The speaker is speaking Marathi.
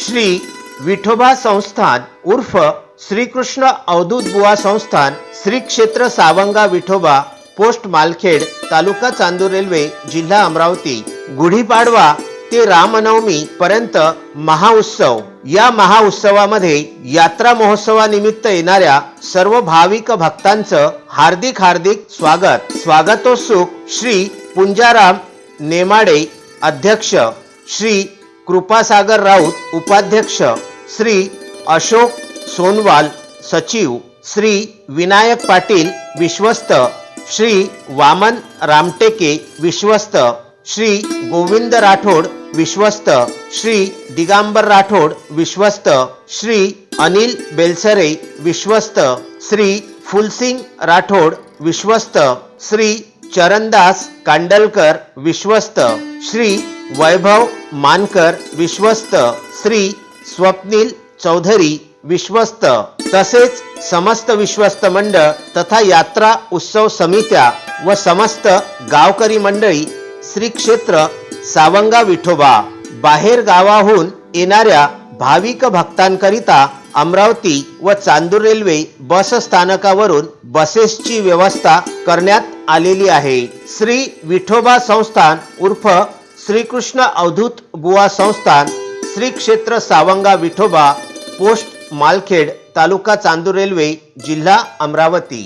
श्री विठोबा संस्थान उर्फ श्रीकृष्ण अवधूत बुवा संस्थान श्री क्षेत्र सावंगा विठोबा पोस्ट मालखेड तालुका चांदूर रेल्वे जिल्हा अमरावती गुढीपाडवा ते रामनवमी पर्यंत महाउत्सव या महाउत्सवामध्ये यात्रा महोत्सवानिमित्त येणाऱ्या सर्व भाविक भक्तांचं हार्दिक हार्दिक स्वागत. स्वागतोत्सुक श्री पुंजाराम नेमाडे अध्यक्ष श्री कृपासागर राऊत उपाध्यक्ष श्री अशोक सोनवाल सचिव श्री विनायक पाटील विश्वस्त श्री वामन रामटेके विश्वस्त श्री गोविंद राठोड विश्वस्त श्री दिगांबर राठोड विश्वस्त श्री अनिल बेलसरे विश्वस्त श्री फुलसिंग राठोड विश्वस्त श्री चरणदास कांडलकर विश्वस्त श्री वैभव मानकर विश्वस्त श्री स्वप्नील चौधरी विश्वस्त. तसेच समस्त विश्वस्त मंडळ तथा यात्रा उत्सव समित्या व समस्त गावकरी मंडळी श्री क्षेत्र सावंगा विठोबा. बाहेर गावाहून येणाऱ्या भाविक भक्तांकरिता अमरावती व चांदूर रेल्वे बस स्थानकावरून बसेसची व्यवस्था करण्यात आलेली आहे. श्री विठोबा संस्थान उर्फ श्रीकृष्ण अवधूत बुवा संस्थान श्री क्षेत्र सावंगा विठोबा पोस्ट मालखेड तालुका चांदूर रेल्वे जिल्हा अमरावती.